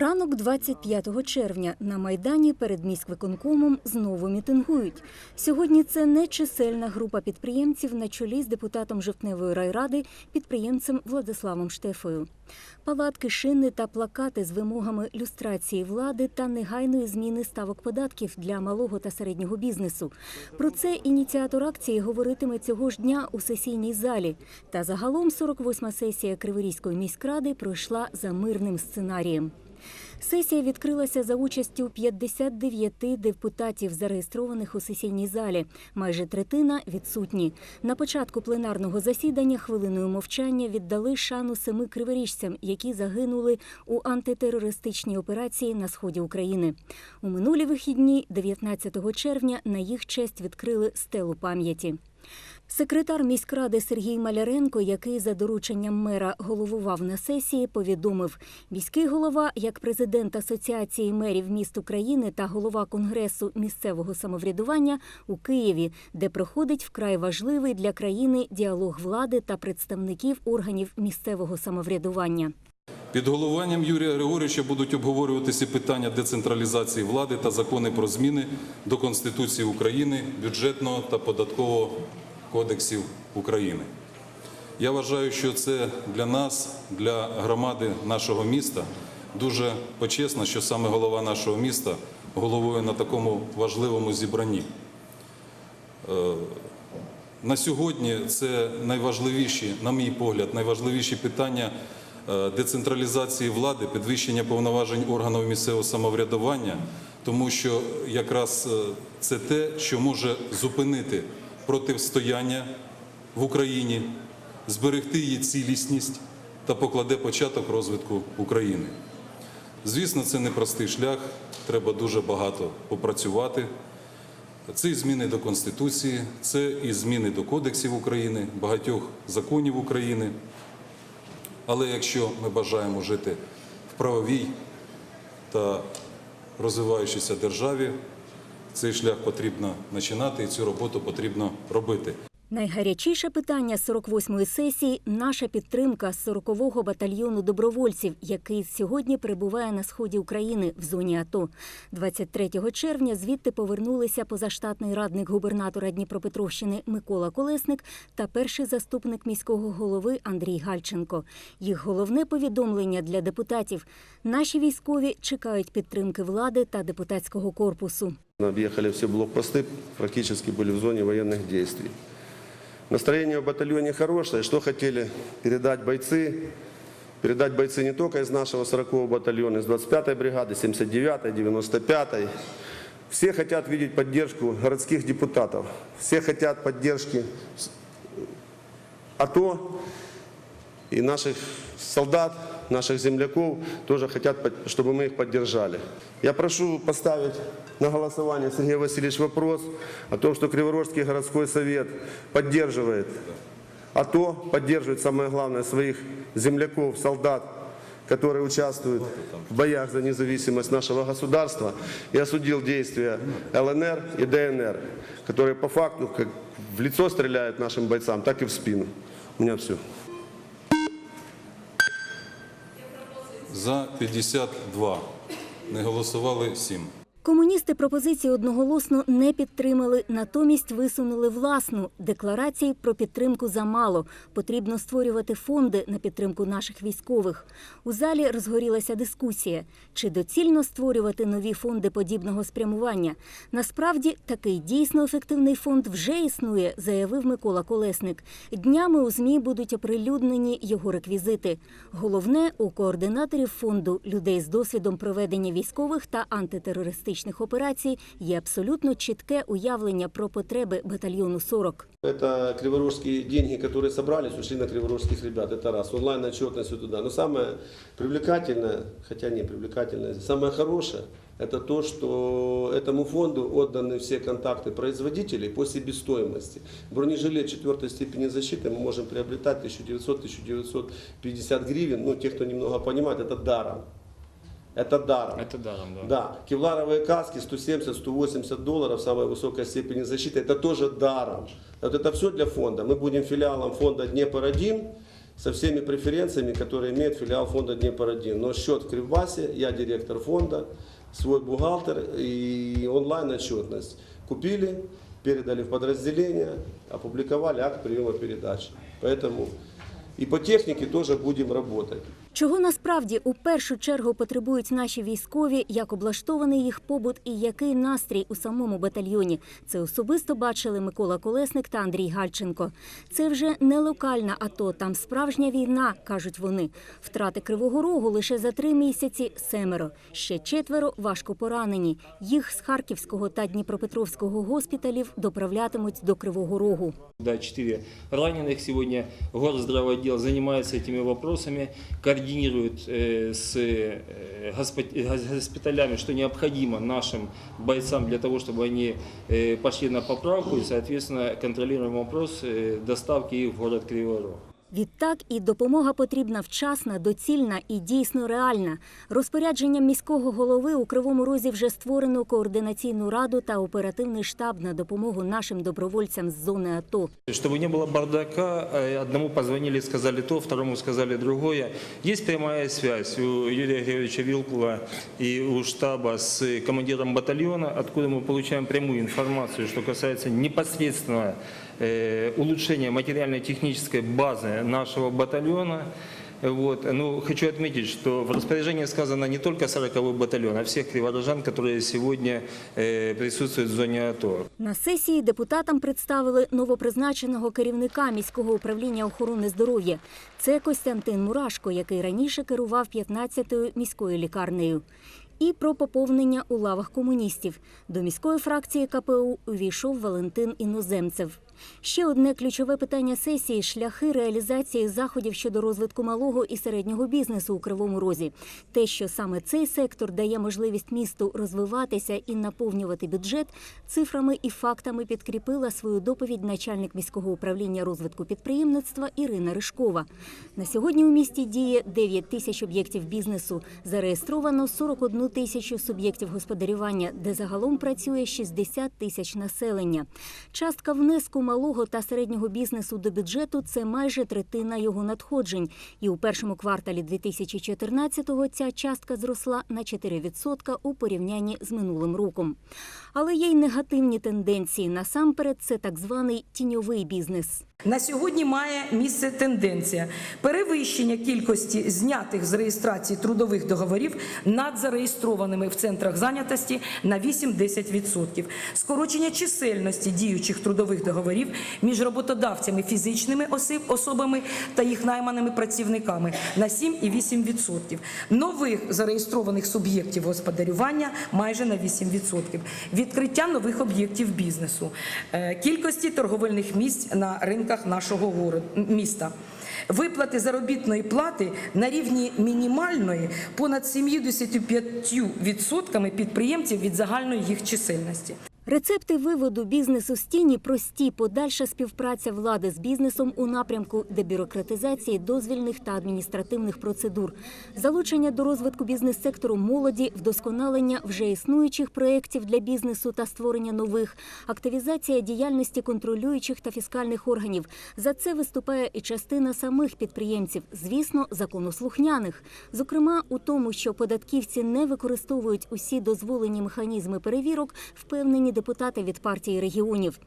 Ранок 25 червня на Майдані перед міськвиконкомом знову мітингують. Сьогодні це не чисельна група підприємців на чолі з депутатом Жовтневої райради, підприємцем Владиславом Штефою. Палатки, шини та плакати з вимогами люстрації влади та негайної зміни ставок податків для малого та середнього бізнесу. Про це ініціатор акції говоритиме цього ж дня у сесійній залі. Та загалом 48-ма сесія Криворізької міськради пройшла за мирним сценарієм. Сесія відкрилася за участю 59 депутатів, зареєстрованих у сесійній залі. Майже третина відсутні. На початку пленарного засідання хвилиною мовчання віддали шану семи криворіжцям, які загинули у антитерористичній операції на сході України. У минулі вихідні, 19 червня, на їх честь відкрили стелу пам'яті. Секретар міськради Сергій Маляренко, який за дорученням мера головував на сесії, повідомив, міський голова, як президент Асоціації мерів міст України та голова Конгресу місцевого самоврядування у Києві, де проходить вкрай важливий для країни діалог влади та представників органів місцевого самоврядування. Під головуванням Юрія Григоровича будуть обговорюватися питання децентралізації влади та закони про зміни до Конституції України, бюджетного та податкового кодексів України. Я вважаю, що це для нас, для громади нашого міста, дуже почесно, що саме голова нашого міста головує на такому важливому зібранні. Е, На сьогодні це найважливіші, на мій погляд, найважливіші питання децентралізації влади, підвищення повноважень органів місцевого самоврядування, тому що якраз е, це те, що може зупинити протистояння в Україні, зберегти її цілісність та покладе початок розвитку України. Звісно, це непростий шлях, треба дуже багато попрацювати. Це і зміни до Конституції, це і зміни до кодексів України, багатьох законів України. Але якщо ми бажаємо жити в правовій та розвиваючійся державі, цей шлях потрібно починати і цю роботу потрібно робити. Найгарячіше питання 48-ї сесії наша підтримка 40-го батальйону добровольців, який сьогодні перебуває на сході України в зоні АТО. 23 червня звідти повернулися позаштатний радник губернатора Дніпропетровщини Микола Колесник та перший заступник міського голови Андрій Гальченко. Їх головне повідомлення для депутатів: наші військові чекають підтримки влади та депутатського корпусу. Объехали все блокпосты, практически были в зоне военных действий. Настроение в батальоне хорошее. Что хотели передать бойцы? Передать бойцы не только из нашего 40-го батальона, из 25-й бригады, 79-й, 95-й. Все хотят видеть поддержку городских депутатов. Все хотят поддержки с- АТО и наших солдат, наших земляков тоже хотят, чтобы мы их поддержали. Я прошу поставить на голосование, Сергей Васильевич, вопрос о том, что Криворожский городской совет поддерживает АТО, поддерживает, самое главное, своих земляков, солдат, которые участвуют в боях за независимость нашего государства, и осудил действия ЛНР и ДНР, которые по факту как в лицо стреляют нашим бойцам, так и в спину. У меня все. За 52. Не голосували 7. Комуністи пропозиції одноголосно не підтримали, натомість висунули власну декларації про підтримку замало. Потрібно створювати фонди на підтримку наших військових. У залі розгорілася дискусія, чи доцільно створювати нові фонди подібного спрямування. Насправді такий дійсно ефективний фонд вже існує, заявив Микола Колесник. Днями у змі будуть оприлюднені його реквізити. Головне у координаторів фонду людей з досвідом проведення військових та антитерористичних операцій є абсолютно чітке уявлення про потреби батальйону 40. Это криворожские деньги, которые собрались, ушли на криворожских ребят. Это раз. Онлайн отчетность вот туда. Но самое привлекательное, хотя не привлекательное, самое хорошее, это то, что этому фонду отданы все контакты производителей по себестоимости. Бронежилет четвертой степени защиты мы можем приобретать 1900-1950 гривен. Ну, те, кто немного понимает, это даром. Это даром. Это даром, да. Да, кевларовые каски 170-180 долларов, самая высокая степень защиты, это тоже даром. Вот это все для фонда. Мы будем филиалом фонда Днепр-1, со всеми преференциями, которые имеет филиал фонда Днепр-1. Но счет в Кривбасе, я директор фонда, свой бухгалтер и онлайн-отчетность. Купили, передали в подразделение, опубликовали акт приема передач. Поэтому и по технике тоже будем работать. Чого насправді у першу чергу потребують наші військові, як облаштований їх побут і який настрій у самому батальйоні. Це особисто бачили Микола Колесник та Андрій Гальченко. Це вже не локальна АТО, там справжня війна, кажуть вони. Втрати Кривого Рогу лише за три місяці семеро. Ще четверо важко поранені. Їх з Харківського та Дніпропетровського госпіталів доправлятимуть до Кривого Рогу. Да, четыре раненых сегодня. Горздравоотдел занимается этими вопросами, координирует э, с э, госпо- гос- госпиталями, что необходимо нашим бойцам для того, чтобы они э, пошли на поправку и, соответственно, контролируем вопрос э, доставки их в город Кривой Рог. Відтак і допомога потрібна вчасна, доцільна і дійсно реальна. Розпорядженням міського голови у Кривому Розі вже створено координаційну раду та оперативний штаб на допомогу нашим добровольцям з зони АТО. Чтобы не было бардака, э, одному позвонили, сказали то, второму сказали другое. Есть прямая связь у Юрия Григорьевича Вилкула и у штаба с командиром батальона, откуда мы получаем прямую информацию, что касается непосредственно э, улучшения материально-технической базы нашего батальона. Вот. Ну, хочу отметить, что в распоряжении сказано не только 40-й батальон, а всех криворожан, которые сегодня э, присутствуют в зоне АТО. На сесії депутатам представили новопризначеного керівника міського управління охорони здоров'я. Це Костянтин Мурашко, який раніше керував 15-ю міською лікарнею. І про поповнення у лавах комуністів. До міської фракції КПУ увійшов Валентин Іноземцев. Ще одне ключове питання сесії шляхи реалізації заходів щодо розвитку малого і середнього бізнесу у Кривому Розі. Те, що саме цей сектор дає можливість місту розвиватися і наповнювати бюджет, цифрами і фактами підкріпила свою доповідь начальник міського управління розвитку підприємництва Ірина Ришкова. На сьогодні у місті діє 9 тисяч об'єктів бізнесу. Зареєстровано 41 тисячу суб'єктів господарювання, де загалом працює 60 тисяч населення. Частка внеску малого та середнього бізнесу до бюджету це майже третина його надходжень. І у першому кварталі 2014-го ця частка зросла на 4% у порівнянні з минулим роком. Але є й негативні тенденції. Насамперед, це так званий тіньовий бізнес. На сьогодні має місце тенденція. Перевищення кількості знятих з реєстрації трудових договорів над зареєстрованими в центрах зайнятості на 8-10%, скорочення чисельності діючих трудових договорів між роботодавцями фізичними осіб- особами та їх найманими працівниками на 7,8%, нових зареєстрованих суб'єктів господарювання майже на 8%, відкриття нових об'єктів бізнесу, е, кількості торговельних місць на ринках нашого міста. Виплати заробітної плати на рівні мінімальної понад 75% підприємців від загальної їх чисельності. Рецепти виводу бізнесу з тіні прості. Подальша співпраця влади з бізнесом у напрямку дебюрократизації дозвільних та адміністративних процедур, залучення до розвитку бізнес-сектору молоді, вдосконалення вже існуючих проєктів для бізнесу та створення нових, активізація діяльності контролюючих та фіскальних органів. За це виступає і частина самих підприємців, звісно, законослухняних. Зокрема, у тому, що податківці не використовують усі дозволені механізми перевірок, впевнені депутати від партії регіонів.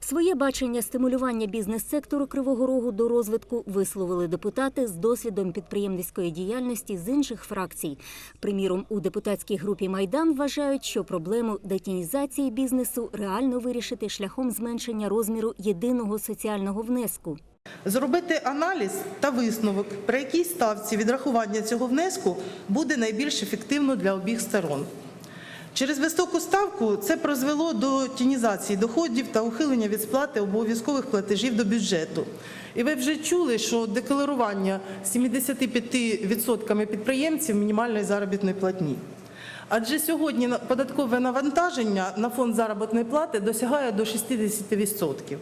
Своє бачення стимулювання бізнес-сектору Кривого Рогу до розвитку висловили депутати з досвідом підприємницької діяльності з інших фракцій. Приміром, у депутатській групі Майдан вважають, що проблему детінізації бізнесу реально вирішити шляхом зменшення розміру єдиного соціального внеску. Зробити аналіз та висновок, при якій ставці відрахування цього внеску буде найбільш ефективно для обох сторон. Через високу ставку це призвело до тінізації доходів та ухилення від сплати обов'язкових платежів до бюджету. І ви вже чули, що декларування 75% підприємців мінімальної заробітної платні. Адже сьогодні податкове навантаження на фонд заробітної плати досягає до 60%.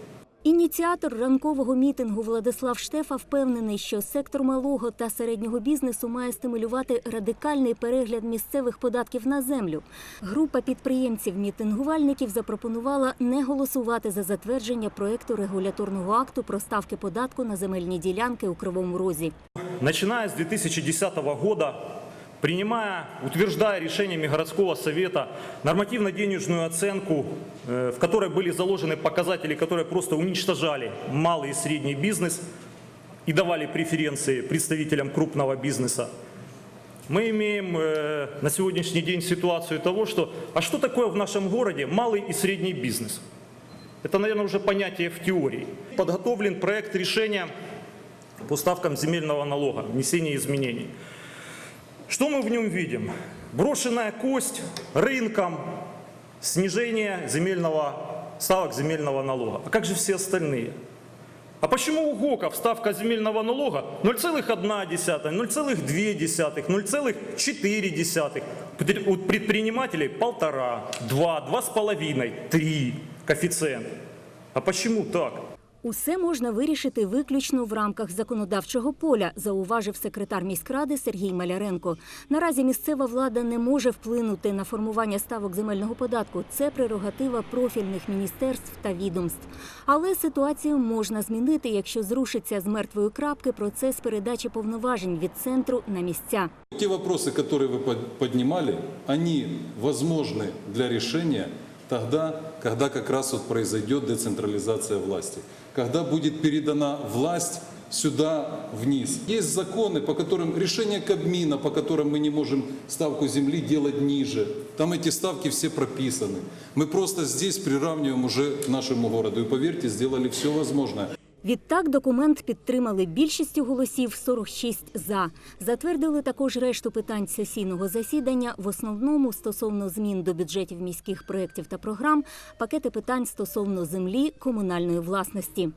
Ініціатор ранкового мітингу Владислав Штефа впевнений, що сектор малого та середнього бізнесу має стимулювати радикальний перегляд місцевих податків на землю. Група підприємців-мітингувальників запропонувала не голосувати за затвердження проекту регуляторного акту про ставки податку на земельні ділянки у Кривому Розі. начиная с 2010 года, принимая, утверждая решениями городского совета нормативно-денежную оценку, э, в которой были заложены показатели, которые просто уничтожали малый и средний бизнес и давали преференции представителям крупного бизнеса, мы имеем э, на сегодняшний день ситуацию того, что а что такое в нашем городе малый и средний бизнес? Это, наверное, уже понятие в теории. Подготовлен проект решения по ставкам земельного налога, внесение изменений. Что мы в нем видим? Брошенная кость рынком, снижение земельного, ставок земельного налога. А как же все остальные? А почему у ГОКов ставка земельного налога 0,1, 0,2, 0,4? У предпринимателей полтора, два, два с половиной, три коэффициент. А почему так? Усе можна вирішити виключно в рамках законодавчого поля, зауважив секретар міськради Сергій Маляренко. Наразі місцева влада не може вплинути на формування ставок земельного податку. Це прерогатива профільних міністерств та відомств. Але ситуацію можна змінити, якщо зрушиться з мертвої крапки процес передачі повноважень від центру на місця. Те вопросы, которые вы под- поднимали, они возможны для решения тогда, когда как раз вот произойдет децентрализация власти. Когда будет передана власть сюда вниз. Есть законы, по которым решение Кабмина, по которым мы не можем ставку земли делать ниже. Там эти ставки все прописаны. Мы просто здесь приравниваем уже к нашему городу. И поверьте, сделали все возможное. Відтак документ підтримали більшістю голосів 46 за. Затвердили також решту питань сесійного засідання, в основному стосовно змін до бюджетів міських проєктів та програм, пакети питань стосовно землі, комунальної власності.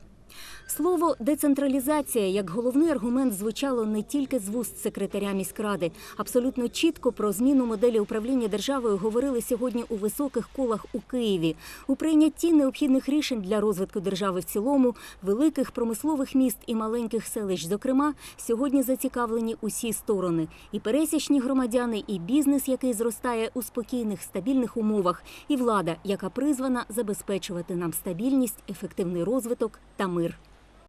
Слово децентралізація як головний аргумент звучало не тільки з вуст секретаря міськради. Абсолютно чітко про зміну моделі управління державою говорили сьогодні у високих колах у Києві. У прийнятті необхідних рішень для розвитку держави в цілому, великих промислових міст і маленьких селищ, зокрема, сьогодні зацікавлені усі сторони: і пересічні громадяни, і бізнес, який зростає у спокійних стабільних умовах, і влада, яка призвана забезпечувати нам стабільність, ефективний розвиток та мир.